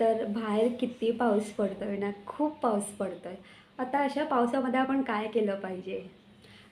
तर बाहेर किती पाऊस पडतो आहे ना खूप पाऊस पडतो आहे आता अशा पावसामध्ये आपण काय केलं पाहिजे?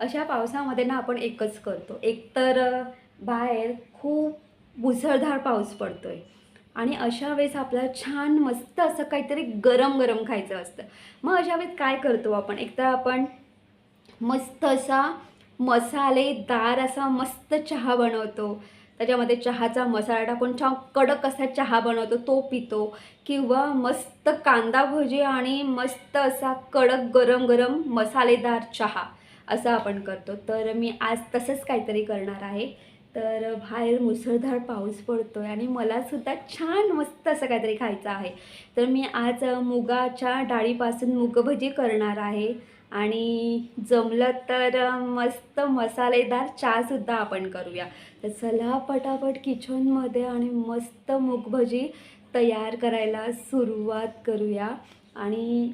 अशा पावसामध्ये ना आपण एकच करतो. एकतर बाहेर खूप मुसळधार पाऊस पडतो आहे आणि अशा वेळेस आपल्याला छान मस्त असं काहीतरी गरम गरम खायचं असतं. मग अशा वेळेस काय करतो आपण? एकतर आपण मस्त असा मसालेदार असा मस्त चहा बनवतो. त्याच्यामध्ये चहाचा मसाला टाकून छान कडक असा चहा बनवतो तो पितो. किंवा मस्त कांदा भजी आणि मस्त असा कडक गरम गरम मसालेदार चहा असं आपण करतो. तर मी आज तसंच काहीतरी करणार आहे. तर बाहेर मुसळधार पाऊस पडतो आहे आणि मलासुद्धा छान मस्त असं काहीतरी खायचं आहे. तर मी आज मुगाच्या डाळीपासून मुगभजी करणार आहे. आणि जमलं तर मस्त मसालेदार चहासुद्धा आपण करूया. तर चला पटापट किचनमध्ये आणि मस्त मुगभजी तयार करायला सुरुवात करूया. आणि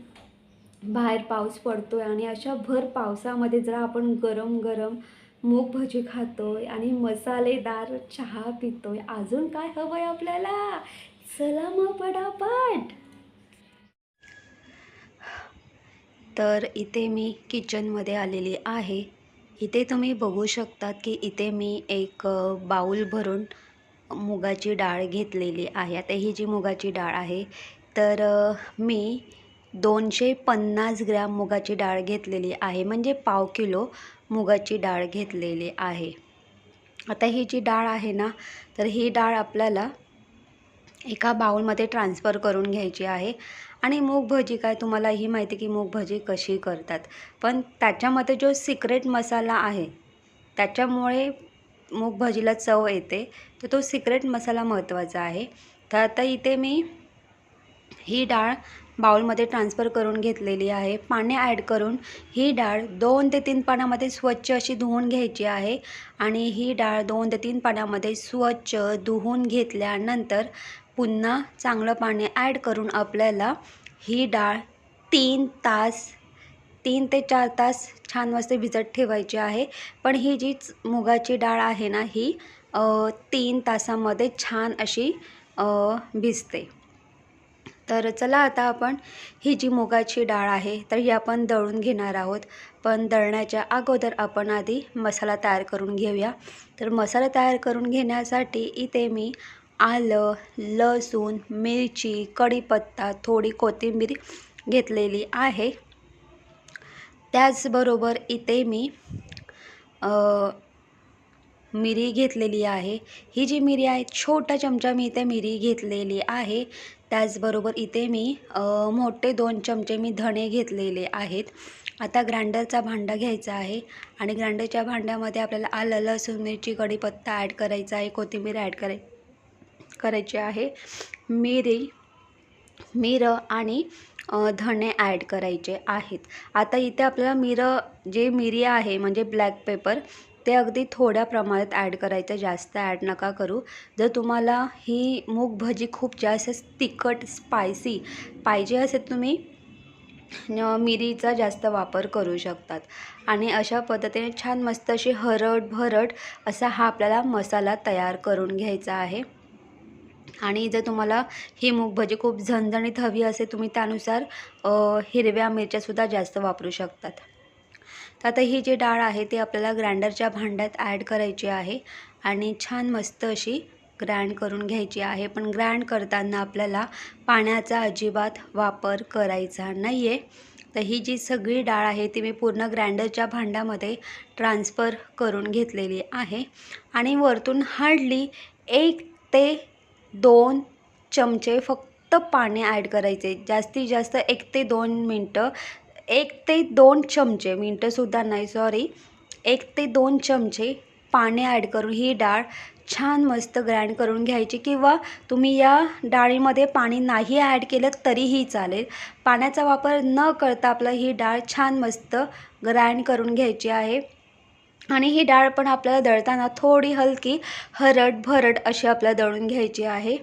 बाहेर पाऊस पडतो आहे आणि अशा भर पावसामध्ये जरा आपण गरम गरम मूग भजी खातोय आणि मसालेदार चहा पितोय. अजून काय हवं आहे आपल्याला? चला मग पटापट. तर इथे मी किचनमध्ये आलेली आहे. इथे तुम्ही बघू शकतात की इथे मी एक बाऊल भरून मुगाची डाळ घेतलेली आहे. आता ही जी मुगाची डाळ आहे तर मी दोनशे पन्नास ग्रॅम मुगाची डाळ घेतलेली आहे. म्हणजे पाव किलो मुगाची डाळ घेतलेली आहे. आता ही जी डाळ आहे ना तर ही डाळ आपल्याला एका बाउलमध्ये ट्रान्सफर करून घ्यायची आहे. आणि मूग भजी काय तुम्हालाही माहिती की मूग भजी कशी करतात. पण त्याच्यामध्ये जो सिक्रेट मसाला आहे त्याच्यामुळे मूग भजीला चव येते. तर तो सिक्रेट मसाला महत्त्वाचा आहे. तर आता इथे मी ही डाळ बाउलमध्ये ट्रान्सफर करून घेतलेली आहे. पाणी ॲड करून ही डाळ दोन ते तीन पाण्यामध्ये स्वच्छ अशी धुवून घ्यायची आहे. आणि ही डाळ दोन ते तीन पाण्यामध्ये स्वच्छ धुवून घेतल्यानंतर पुन्हा चांगलं पाणी ॲड करून आपल्याला ही डाळ तीन तास तीन ते चार तास छान मस्त भिजत ठेवायची आहे. पण ही जी मुगाची डाळ आहे ना ही तीन तासामध्ये छान अशी भिजते. तर चला आता आपण ही जी मुगाची डाळ आहे तर ही आपण दळून घेणार आहोत. पण दळण्याच्या अगोदर आपण आधी मसाला तयार करून घेऊया. तर मसाला तयार करून घेण्यासाठी इथे मी आलं लसूण मिरची कढीपत्ता थोडी कोथिंबीर घेतलेली आहे. त्याचबरोबर इथे मी मिरी घेतलेली आहे. ही जी मिरी आहे छोटा चमचा मी इथे मिरी घेतलेली आहे. त्याचबरोबर इथे मी मोठे दोन चमचे मी धणे घेतलेले आहेत. आता ग्राइंडरचा भांडा घ्यायचा आहे आणि ग्राइंडरच्या भांड्यामध्ये आपल्याला आलं लसूण मिरची कढीपत्ता ॲड करायचा आहे कोथिंबीर ॲड करायची करायचे आहे. मिरी मिरं आणि धणे ॲड करायचे आहेत. आता इथे आपल्याला मिरं जे मिरी आहे म्हणजे ब्लॅक पेपर ते अगदी थोड्या प्रमाणात ॲड करायचं. जास्त ॲड नका करू. जर तुम्हाला ही मूग भजी खूप जास्त तिखट स्पायसी पाहिजे असेल तुम्ही मिरीचा जास्त वापर करू शकतात. आणि अशा पद्धतीने छान मस्त अशी हरट भरट असा हा आपल्याला मसाला तयार करून घ्यायचा आहे. आणि जर तुम्हाला ही मूग भजी खूप झणझणीत हवी असेल तुम्ही त्यानुसार हिरव्या मिरच्यासुद्धा जास्त वापरू शकतात. तर आता ही जी डाळ आहे ती आपल्याला ग्राइंडरच्या भांड्यात ॲड करायची आहे आणि छान मस्त अशी ग्राइंड करून घ्यायची आहे. पण ग्राइंड करताना आपल्याला पाण्याचा अजिबात वापर करायचा नाही आहे तर ही जी सगळी डाळ आहे ती मी पूर्ण ग्राइंडरच्या भांड्यामध्ये ट्रान्सफर करून घेतलेली आहे. आणि वरतून हार्डली एक ते दोन चमचे फक्त पाणी ॲड करायचे. जास्तीत जास्त एक ते दोन मिनटं एक ते दोन चमचे मिनटंसुद्धा नाही सॉरी एक ते दोन चमचे पाणी ॲड करून ही डाळ छान मस्त ग्राइंड करून घ्यायची किंवा तुम्ही या डाळीमध्ये पाणी नाही ॲड केलं तरीही चालेल. पाण्याचा वापर न करता आपलं ही डाळ छान मस्त ग्राइंड करून घ्यायची आहे. आणि ही डाळ पण आपल्याला दळताना थोडी हलकी हरड भरट अशी आपल्याला दळून घ्यायची आहे.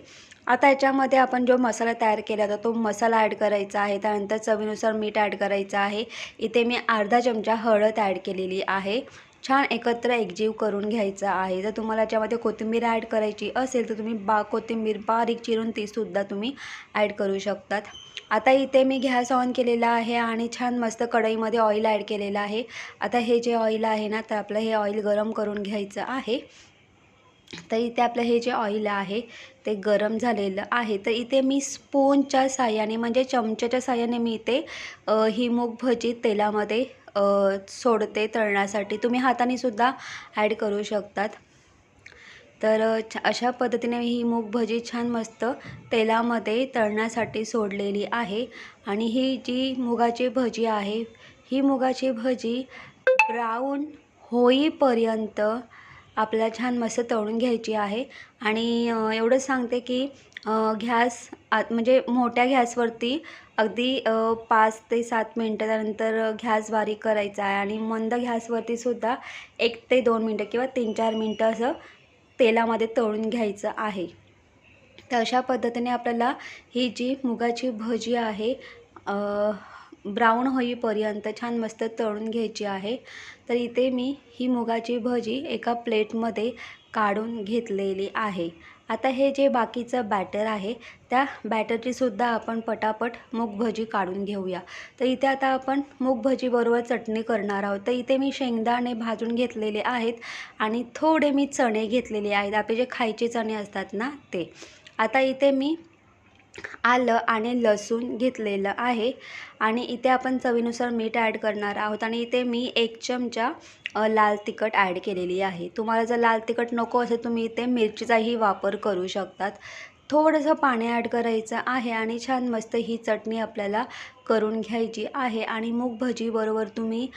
आता याच्यामध्ये आपण जो मसाला तयार केला होता तो मसाला ॲड करायचा आहे. त्यानंतर चवीनुसार मीठ ॲड करायचं आहे. इथे मी अर्धा चमचा हळद ॲड केलेली आहे. छान एकत्र एकजीव करून घ्यायचा आहे. जर तुम्हाला याच्यामध्ये कोथिंबीर ॲड करायची असेल तर तुम्ही बा कोथिंबीर बारीक चिरून तीसुद्धा तुम्ही ॲड करू शकतात. आता इथे मी गॅस ऑन केलेला आहे आणि छान मस्त कढईमध्ये ऑइल ॲड केलेलं आहे. आता हे जे ऑइल आहे ना तर आपलं हे ऑइल गरम करून घ्यायचं आहे. तर इथे आपलं हे जे ऑइल आहे ते गरम झालेलं आहे. तर इथे मी स्पूनच्या साह्याने म्हणजे चमच्याच्या साह्याने मी इथे ही मूग भजी तेलामध्ये सोडते तळण्यासाठी. तुम्ही हाताने सुद्धा ॲड करू शकतात. तर छ अशा पद्धतीने ही मूग भजी छान मस्त तेलामध्ये तळण्यासाठी सोडलेली आहे. आणि ही जी मुगाची भजी आहे ही मुगाची भजी ब्राऊन होईपर्यंत आपल्याला छान मस्त तळून घ्यायची आहे. आणि एवढंच सांगते की घॅस गॅस आत म्हणजे मोठ्या गॅसवरती अगदी पाच ते सात मिनटानंतर घॅस बारीक करायचा आहे आणि मंद घॅसवरती सुद्धा एक ते दोन मिनटं किंवा तीन चार मिनटं असं तेलामध्ये तळून घ्यायचं आहे. तर अशा पद्धतीने आपल्याला ही जी मुगाची भजी आहे ब्राऊन होईपर्यंत छान मस्त तळून घ्यायची आहे. तर इथे मी ही मुगाची भजी एका प्लेटमध्ये काढून घेतलेली आहे. आता हे जे बाकीचं बॅटर आहे त्या बॅटरचीसुद्धा आपण पटापट मूगभजी काढून घेऊया. तर इथे आता आपण मूगभजीबरोबर चटणी करणार आहोत. तर इथे मी शेंगदाणे भाजून घेतलेले आहेत आणि थोडे मी चणे घेतलेले आहेत. आपले जे खायचे चणे असतात ना ते. आता इथे मी आलं आणि लसूण घेतलेलं आहे. आणि इथे आपण चवीनुसार मीठ ॲड करणार आहोत. आणि इथे मी एक चमचा लाल तिखट ॲड केलेली आहे. तुम्हाला जर लाल तिखट नको असेल तुम्ही इथे मिरचीचाही वापर करू शकतात. थोडंसं पाणी ॲड करायचं आहे आणि छान मस्त ही चटणी आपल्याला करून घ्यायची आहे. आणि मूग भजीबरोबर तुम्ही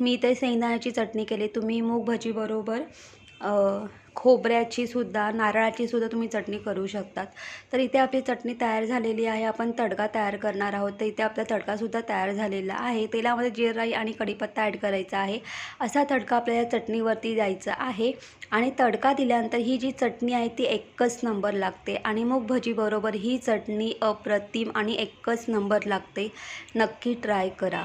मी इथे शेंगदाण्याची चटणी केली. तुम्ही मूग भजीबरोबर खोबऱ्याची सुद्धा नारळाची सुद्धा तुम्ही चटणी करू शकतात. तर इथे आपली चटणी तयार झालेली आहे. आपण तडका तयार करणार आहोत. तर इथे आपला तडकासुद्धा तयार झालेला आहे. तेलामध्ये जिराई राई आणि कढीपत्ता ॲड करायचा आहे. असा तडका आपल्याला चटणीवरती द्यायचा आहे. आणि तडका दिल्यानंतर ही जी चटणी आहे ती एकच नंबर लागते. आणि मग भजीबरोबर ही चटणी अप्रतिम आणि एकच नंबर लागते. नक्की ट्राय करा.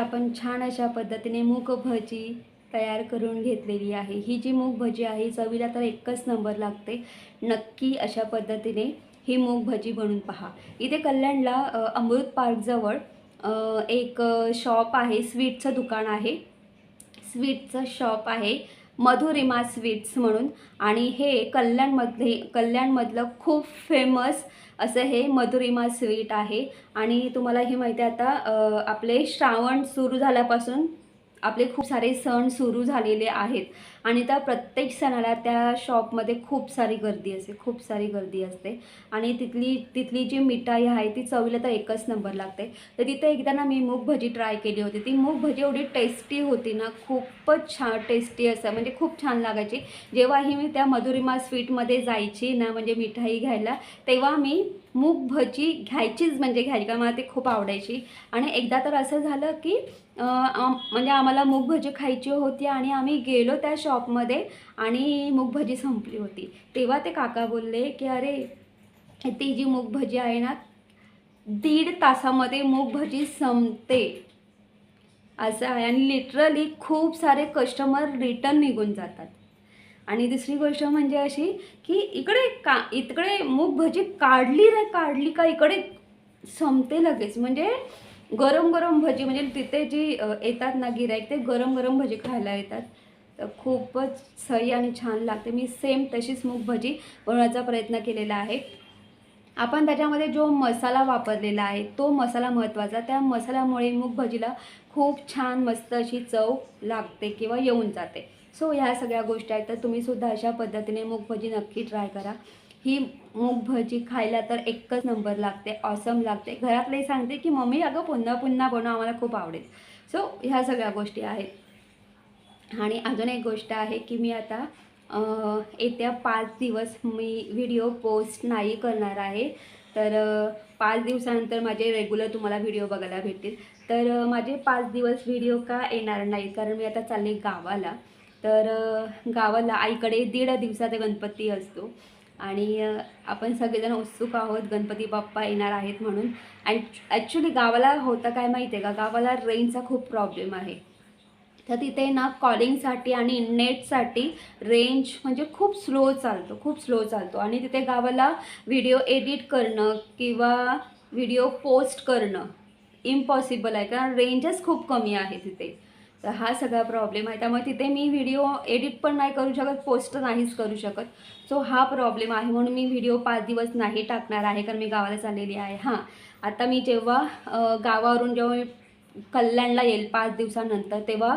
आपण छान अशा पद्धतीने मूग भजी तयार करून घेतलेली आहे. ही जी मूग भजी आहे चवीला तर एकच नंबर लागते. नक्की अशा पद्धतीने ही मूग भजी बनवून पहा. इथे कल्याणला अमृत पार्कजवळ एक शॉप आहे. स्वीटचं दुकान आहे. स्वीटचं शॉप आहे. मधुरिमा स्वीट्स म्हणून. आणि हे कल्याणमध्ये कल्याणमधलं खूप फेमस असं हे मधुरिमा स्वीट आहे. आणि तुम्हाला हे माहिती आहे आता आपले श्रावण सुरू झाल्यापासून आपले खूप सारे सण सुरू झालेले आहेत. आणि त्या प्रत्येक सणाला त्या शॉपमध्ये खूप सारी गर्दी असते खूप सारी गर्दी असते. आणि तिथली तिथली जी मिठाई आहे ती चवीला तर एकच नंबर लागते. तर तिथे एकदा ना मी मूग भजी ट्राय केली होती. ती मूग भजी एवढी टेस्टी होती ना खूपच छान टेस्टी असं म्हणजे खूप छान लागायची. जेव्हाही मी त्या मधुरिमा स्वीटमध्ये जायची ना म्हणजे मिठाई घ्यायला तेव्हा मी मूग भजी घ्यायचीच म्हणजे घ्यायची कारण मला ती खूप आवडायची. आणि एकदा तर असं झालं की म्हणजे आम्हाला मूग भजी खायची होती आणि आम्ही गेलो त्या शॉपमध्ये आणि मूग भजी संपली होती. तेव्हा ते काका बोलले की अरे ती जी मूग भजी आहे ना दीड तासामध्ये मूग भजी संपते. असं आहे. आणि लिटरली खूप सारे कस्टमर रिटर्न निघून जातात. आणि दुसरी गोष्ट म्हणजे अशी की इकडे का इकडे मूग भजी काढली रे काढली का इकडे संपते लगेच. म्हणजे गरम गरम भजी म्हणजे तिथे जी येतात ना गिराईक ते गरम गरम भजी खायला येतात. तर खूपच सही आणि छान लागते. मी सेम तशीच मूग भजी बनवण्याचा प्रयत्न केलेला आहे. आपण त्याच्यामध्ये जो मसाला वापरलेला आहे तो मसाला महत्त्वाचा. त्या मसाल्यामुळे मूग भजीला खूप छान मस्त अशी चव लागते किंवा येऊन जाते. सो ह्या सगळ्या गोष्टी आहेत. तर तुम्हीसुद्धा अशा पद्धतीने मूगभजी नक्की ट्राय करा. ही मूगभजी खायला तर एकच नंबर लागते. ऑसम लागते. घरातले सांगते की मम्मी अगं पुन्हा पुन्हा बनव. आम्हाला खूप आवडेल. सो ह्या सगळ्या गोष्टी आहेत. आणि अजून एक गोष्ट आहे की मी आता येत्या पाच दिवस मी व्हिडिओ पोस्ट नाही करणार आहे. तर पाच दिवसानंतर माझे रेग्युलर तुम्हाला व्हिडिओ बघायला भेटतील. तर माझे पाच दिवस व्हिडिओ का येणार नाहीत कारण मी आता चालले गावाला. तर गावाला आईकडे दीड दिवसाचा गणपती असतो. आणि आपण सगळेजण उत्सुक आहोत गणपती बाप्पा येणार आहेत म्हणून. अँड ॲक्च्युली गावाला होतं काय माहिती आहे का? गावाला रेंजचा खूप प्रॉब्लेम आहे. तर तिथे ना कॉलिंगसाठी आणि नेटसाठी रेंज म्हणजे खूप स्लो चालतो खूप स्लो चालतो. आणि तिथे गावाला व्हिडिओ एडिट करणं किंवा व्हिडिओ पोस्ट करणं इम्पॉसिबल आहे. कारण रेंजच खूप कमी आहे तिथे. तर हा सगळा प्रॉब्लेम आहे. त्यामुळे तिथे मी व्हिडिओ एडिट पण नाही करू शकत पोस्ट नाहीच करू शकत. सो हा प्रॉब्लेम आहे. म्हणून मी व्हिडिओ पाच दिवस नाही टाकणार आहे कारण मी गावाला चाललेली आहे. हां. आता मी जेव्हा गावावरून जेव्हा मी कल्याणला येईल पाच दिवसानंतर तेव्हा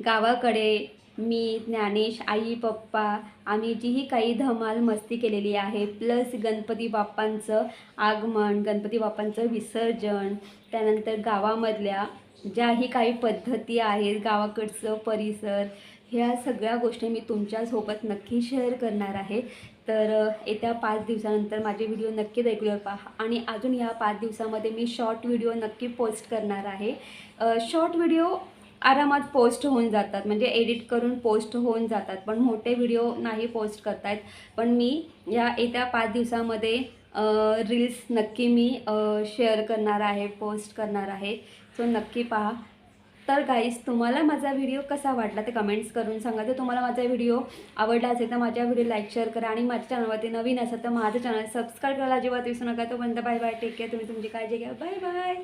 गावाकडे मी ज्ञानेश आई पप्पा आम्ही जीही काही धमाल मस्ती केलेली आहे. प्लस गणपती बाप्पांचं आगमन गणपती बाप्पांचं विसर्जन त्यानंतर गावामधल्या ज्याही काही पद्धती आहेत गावाकडचं परिसर ह्या सगळ्या गोष्टी मी तुमच्यासोबत नक्की शेअर करणार आहे. तर येत्या पाच दिवसानंतर माझे व्हिडिओ नक्की रेग्युलर पहा. आणि अजून या पाच दिवसामध्ये मी शॉर्ट व्हिडिओ नक्की पोस्ट करणार आहे. शॉर्ट व्हिडिओ आरामात पोस्ट होऊन जातात. म्हणजे एडिट करून पोस्ट होऊन जातात. पण मोठे व्हिडिओ नाही पोस्ट करतायत. पण मी या येत्या पाच दिवसामध्ये रील्स नक्की मी शेअर करणार आहे पोस्ट करणार आहे. सो नक्की पहा. तर गाईज तुम्हाला माझा व्हिडिओ कसा वाटला ते कमेंट्स करून सांगा. जर तुम्हाला माझा व्हिडिओ आवडला असेल तर माझ्या व्हिडिओ लाईक शेअर करा आणि माझ्या चॅनलवरती नवीन असेल तर माझं चॅनल सबस्क्राईब करायला अजिबात विसरू नका. तोपर्यंत बाय बाय टेक केअर तुम्ही तुमची काळजी घ्या. Bye bye